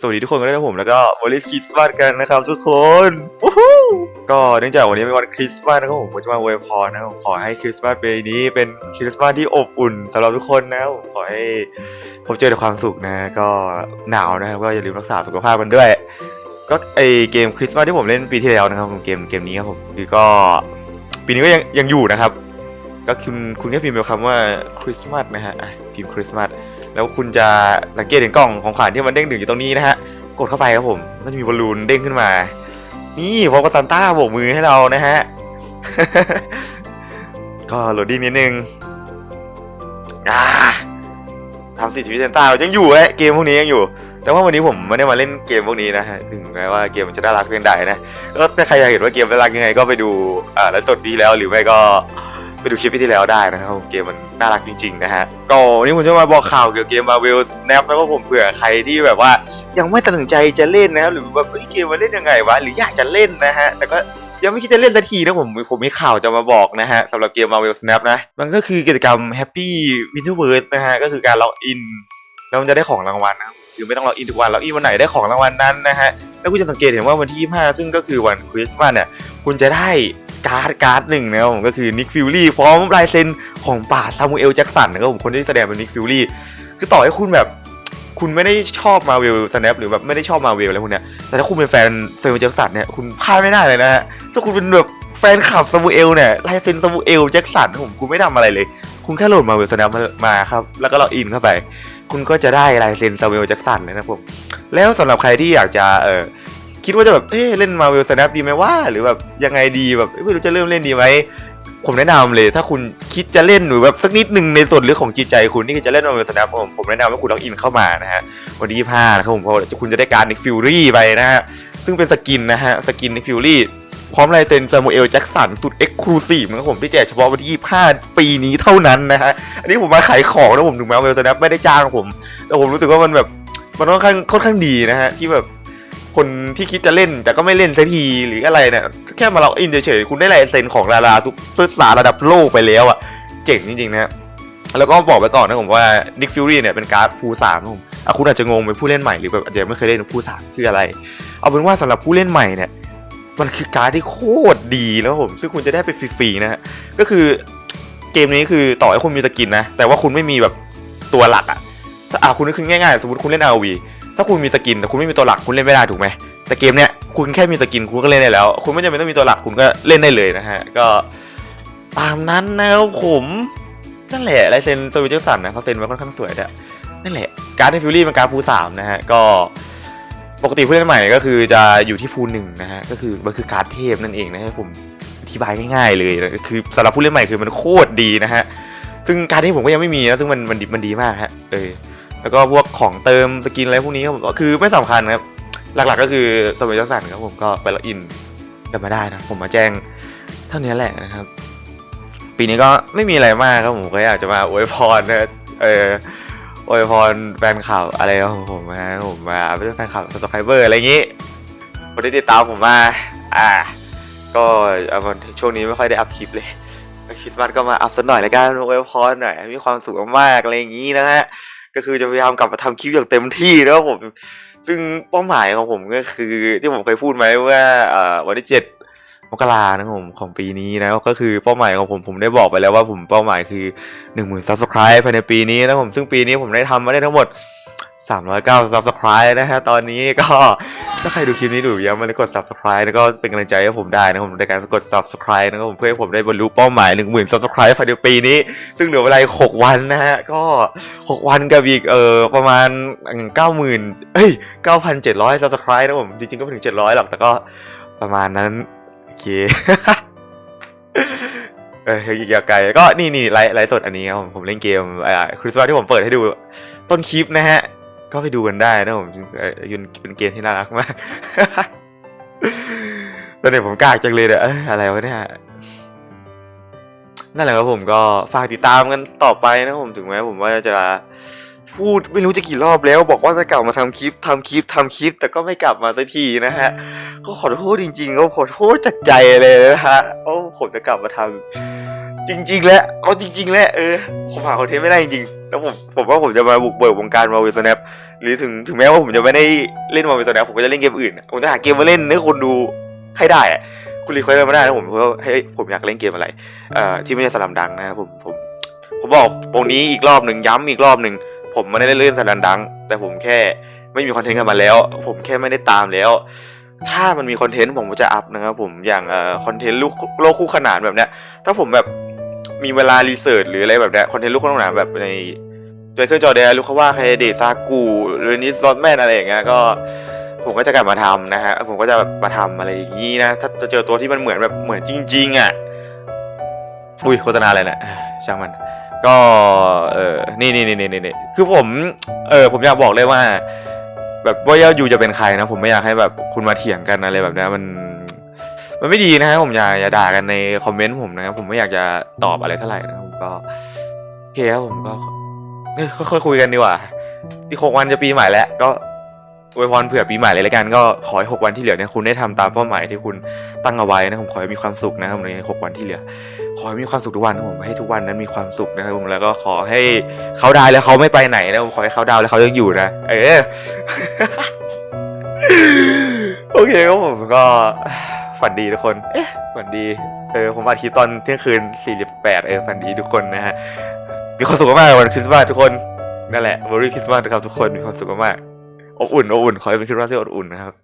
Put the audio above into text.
สวัสดีทุกคนกันด้วยนะผมแล้วก็วันนี้คริสต์มาสกันนะครับทุกคนก็เนื่องจากวันนี้เป็นวันคริสต์มาสนะครับผมผมจะมาอวยพรนะครับผมขอให้คริสต์มาสปีนี้เป็นคริสต์มาสที่อบอุ่นสำหรับทุกคนนะครับผมขอให้พบเจอแต่ความสุขนะก็หนาวนะครับก็อย่าลืมรักษาสุขภาพกันด้วย ก็ไอเกมคริสต์มาสที่ผมเล่นปีที่แล้วนะครับผมเกมเกมนี้ครับผมคือก็ปีนี้ก็ยังยังอยู่นะครับ ก็คุณคุณแค่พิมพ์คำว่าคริสต์มาสนะฮะพิมพ์คริสต์มาส แล้วคุณจะสังเกตเห็นกล่องของขวัญที่มันเด้งดึงอยู่ตรงนี้นะฮะ กดเข้าไปครับผมก็จะมีบอลลูนเด้งขึ้นมา นี่พอกบซานต้าโบกมือให้เรานะฮะ ก็โหลดดิ้งนิดนึงอ่าทำสิทธิวิเซนต้ายังอยู่แหละเกมพวกนี้ยังอยู่ แต่ว่าวันนี้ผมไม่ได้มาเล่นเกมพวกนี้นะฮะ ถึงแม้ว่าเกมมันจะน่ารักเพียงใดนะ ก็ถ้าใครอยากเห็นว่าเกมน่ารักยังไงก็ไปดูอ่าแล้วสดดีแล้วหรือไม่ก็ ไปดูคลิปที่แล้วได้นะครับเกมมันน่ารักจริงๆนะฮะก็วันนี้ผมจะมาบอกข่าวเกี่ยวกับเกม Marvel Snap แล้วก็ผมเผื่อใครที่แบบว่า ยังไม่ตัดสินใจจะเล่นนะครับหรือแบบเอ้ยเกมมันเล่นยังไงวะหรืออยากจะเล่นนะฮะแต่ก็ยังไม่คิดจะเล่นสักทีนะผมผมมีข่าวจะมาบอกนะฮะสำหรับเกม Marvel Snap นะ มันก็คือกิจกรรม Happy Winterverse นะฮะ ก็คือการล็อกอิน แล้วมันจะได้ของรางวัลนะคือไม่ต้องล็อกอินทุกวันล็อกอินวันไหนได้ของรางวัลนั้นนะฮะ แล้วคุณจะสังเกตเห็นว่าวันที่ 25 ซึ่งก็คือวันคริสต์มาสเนี่ยคุณจะได้ การ์ดการ์ดหนึ่งนะครับผมก็คือนิกฟิลลี่พร้อมลายเซ็นของป่าซามูเอลแจ็กสันนะครับผมคนที่แสดงเป็นนิกฟิลลี่คือต่อให้คุณแบบคุณไม่ได้ชอบมาเวลสแนปหรือแบบไม่ได้ชอบมาเวลอะไรพวกเนี้ยแต่ถ้าคุณเป็นแฟนซามูเอลแจ็กสันเนี่ยคุณพลาดไม่ได้เลยนะฮะถ้าคุณเป็นแบบแฟนคลับซามูเอลเนี่ยลายเซ็นซามูเอลแจ็กสันผมคุณไม่ทำอะไรเลย คุณแค่โหลดมาเวลสแนปมาครับแล้วก็ล็อกอินเข้าไป คุณก็จะได้ลายเซ็นซามูเอลแจ็กสันเลยนะครับผมแล้วสำหรับใครที่อยากจะเออ คิดว่าจะแบบเอ๊ะเล่นมาเวลสแนปดีไหมว่าหรือแบบยังไงดีแบบไม่รู้จะเริ่มเล่นดีไหมผมแนะนำเลยถ้าคุณคิดจะเล่นหรือแบบสักนิดหนึ่งในส่วนลึกของจิตใจคุณที่จะเล่นมาเวลสแนปผมผมแนะนำให้คุณล็อกอินเข้ามานะฮะวันที่25นะครับผมเพราะว่าคุณจะได้การนิกฟิวรี่ไปนะฮะซึ่งเป็นสกินนะฮะสกินนิกฟิวรี่พร้อมลายเซ็นซามูเอลแจ็กสันสุดเอ็กซ์คลูซีฟนะครับผมที่แจกเฉพาะวันที่ 25 ปีนี้เท่านั้นนะฮะ อันนี้ผมมาขายของนะผมถึงแม้เวลสแนปไม่ได้จ้างผม แต่ผมรู้สึกว่ามันแบบ มันค่อนข้างค่อนข้างดีนะฮะ ที่แบบ คนที่คิดจะเล่นแต่ก็ไม่เล่นสักทีหรืออะไรเนี่ยแค่มาล็อกอินเฉยๆคุณได้ลายเซ็นของดาราทุกซุปตาร์ระดับโลกไปแล้วอะ เจ๋งจริงๆนะแล้วก็บอกไว้ก่อนนะผมว่านิกฟิวรี่เนี่ยเป็นการ์ดภูสามผมอะคุณอาจจะงงเป็นผู้เล่นใหม่หรือแบบอาจจะไม่เคยเล่นภูสามคืออะไร เอาเป็นว่าสำหรับผู้เล่นใหม่เนี่ย มันคือการ์ดที่โคตรดีแล้วผม ซึ่งคุณจะได้ไปฟรีๆนะฮะก็คือเกมนี้คือต่อให้คุณมีสกินนะแต่ว่าคุณไม่มีแบบตัวหลักอะอะคุณนึกขึ้นง่ายๆ สมมติคุณเล่น RV ถ้าคุณมีสกินแต่คุณไม่มีตัวหลักคุณเล่นไม่ได้ถูกไหมแต่เกมเนี้ยคุณแค่มีสกินคุณก็เล่นได้แล้ว คุณไม่จำเป็นต้องมีตัวหลักคุณก็เล่นได้เลยนะฮะก็ตามนั้นนะครับผมนั่นแหละลายเซ็นโซวิเจอร์สันนะเขาเซ็นไว้ค่อนข้างสวยด้วยนั่นแหละการ์ดในฟิลลี่เป็นการ์ดภูสามนะฮะก็ปกติผู้เล่นใหม่ก็คือจะอยู่ที่ภูหนึ่งนะฮะก็คือมันคือการ์ดเทพนั่นเองนะฮะผมอธิบายง่ายๆเลยนะคือสำหรับผู้เล่นใหม่คือมันโคตรดีนะฮะซึ่งการ์ดที่ผมก็ยังไม่มีนะซึ่งมันมันดีมันดีมากฮะเออ แล้วก็พวกของเติมสกินอะไรพวกนี้ครับผมก็คือไม่สำคัญครับ หลักๆก็คือสมัยจักสันครับผมก็ไปล็อกอินกันมาได้นะผมมาแจ้งเท่านี้แหละนะครับ ปีนี้ก็ไม่มีอะไรมากครับผมก็อยากจะมาอวยพรนะเอออวยพรแฟนข่าวอะไรของผมนะผมมาเป็นแฟนข่าวสตอคไคเบอร์อะไรอย่างนี้คนที่ติดตามผมมา อ่า ก็เอาช่วงนี้ไม่ค่อยได้อัพคลิปเลย คริสต์มาสก็มาอัพสักหน่อยแล้วกันอวยพรหน่อยมีความสุขมากๆอะไรอย่างนี้นะฮะก็คือจะพยายามกลับมาทำคลิปอย่างเต็มที่นะครับผม ซึ่งเป้าหมายของผมก็คือ ที่ผมเคยพูดไหมว่าวันที่เจ็ดมกรานะผมของปีนี้นะก็คือเป้าหมายของผมผมได้บอกไปแล้วว่าผมเป้าหมายคือหนึ่งหมื่นซับสไครต์ภายในปีนี้นะผมซึ่งปีนี้ผมได้ทำมาได้ทั้งหมด 309 subscribe นะฮะตอนนี้ก็ถ้าใครดูคลิปนี้ดูยังไม่ได้กด subscribe แล้วก็เป็นกำลังใจให้ผมได้นะครับผมในการกด subscribe นะครับผมเพื่อให้ผมได้บรรลุเป้าหมาย 10,000 subscribe ภายในปีนี้ ซึ่งเหลือเวลาอีก6วันนะฮะก็ 6 วันกับอีกเอ่อประมาณ 90,000 เอ้ย 9,700 subscribe นะผมจริงๆก็ไม่ถึง 700 หรอกแต่ก็ประมาณนั้นโอเคเอออีกยาวไกลก็นี่นี่ไลฟ์ไลฟ์สดอันนี้ครับผมผมเล่นเกมอ่าคริสต์มาสที่ผมเปิดให้ดูต้นคลิปนะฮะ ก็ไปดูกันได้นะผมเอ่อยุนเป็นเกมที่น่ารักมากตอนนี้ผมกากจังเลยเนี่ยเอ้ยอะไรวะเนี่ยนั่นแหละครับผมก็ฝากติดตามกันต่อไปนะผมถึงแม้ผมว่าจะพูดไม่รู้จะกี่รอบแล้ว บอกว่าจะกลับมาทำคลิปทำคลิปทำคลิป แต่ก็ไม่กลับมาสักทีนะฮะ ก็ขอโทษจริงๆก็ขอโทษจากใจเลยนะฮะโอ้ผมจะกลับมาทำจริง ๆ แล้วเอาจริง ๆ แล้วเออผมหาคอนเทนต์ไม่ได้จริงๆ แล้วผมผมว่าผมจะมาบุกเบิกวงการมาเวสแนปหรือถึงถึงแม้ว่าผมจะไม่ได้เล่นมาเวสแนปผมก็จะเล่นเกมอื่นผมจะหาเกมมาเล่นให้คนดูให้ได้อะคุณรีเควสมาได้นะผมว่าให้ผมอยากเล่นเกมอะไรเอ่อที่ไม่ใช่สลัมดังนะครับผมผมผมบอกตรงนี้อีกรอบหนึ่งย้ำอีกรอบหนึ่งผมไม่ได้เล่นสลัมดัง แต่ผมแค่ไม่มีคอนเทนต์กันมาแล้ว ผมแค่ไม่ได้ตามแล้ว ถ้ามันมีคอนเทนต์ผมก็จะอัพนะครับผมอย่างเอ่อคอนเทนต์ลูกโลกคู่ขนานแบบเนี้ยถ้าผมแบบ มีเวลารีเสิร์ชหรืออะไรแบบเนี้ยคอนเทนต์ลูกคู่ขนาแบบในเจอเครื่องจอแดนลูกเขาว่าใครเดซากูเรนิสลอตแมนอะไรอย่างเงี้ยก็ ผมก็จะกลับมาทำนะฮะผมก็จะแบบมาทำอะไรอย่างนี้นะ ถ้าจะเจอตัวที่มันเหมือนแบบเหมือนจริง ๆ อะอุ้ยโฆษณาอะไรเนี่ยช่างมัน ก็เออนี่นี่นี่นี่นี่คือผม เออผมอยากบอกเลยว่า แบบว่าอยู่จะเป็นใครนะ ผมไม่อยากให้แบบคุณมาเถียงกันอะไรแบบนี้มัน มันไม่ดีนะฮะผมอย่าอย่าด่ากันในคอมเมนต์ผมนะครับผมไม่อยากจะตอบอะไรเท่าไหร่นะผมก็โอเคครับผมก็เอ้ยค่อยๆคุยกันดีกว่าอีกหกวันจะปีใหม่แล้วก็อวยพรเผื่อปีใหม่เลยละกันก็ขอให้หกวันที่เหลือเนี่ยคุณได้ทำตามเป้าหมายที่คุณตั้งเอาไว้นะผมขอให้มีความสุขนะครับในหกวันที่เหลือ ขอให้มีความสุขทุกวันนะผมให้ทุกวันนั้นมีความสุขนะครับผมแล้วก็ขอให้เขาดาวแล้วเขาไม่ไปไหนนะผมขอให้เขาดาวแล้วเขายังอยู่นะเออโอเคครับผมก็ ฝันดีทุกคน เอ๊ะ ฝันดี เออ ผมอัดคลิปตอนเที่ยงคืน 48 เออ ฝันดีทุกคนนะฮะ มีความสุขมากๆวันคริสต์มาสทุกคน นั่นแหละ Merry Christmas นะครับทุกคน มีความสุขมากๆอบอุ่น อบอุ่น ขอให้เป็นคริสต์มาสที่อบอุ่นนะครับ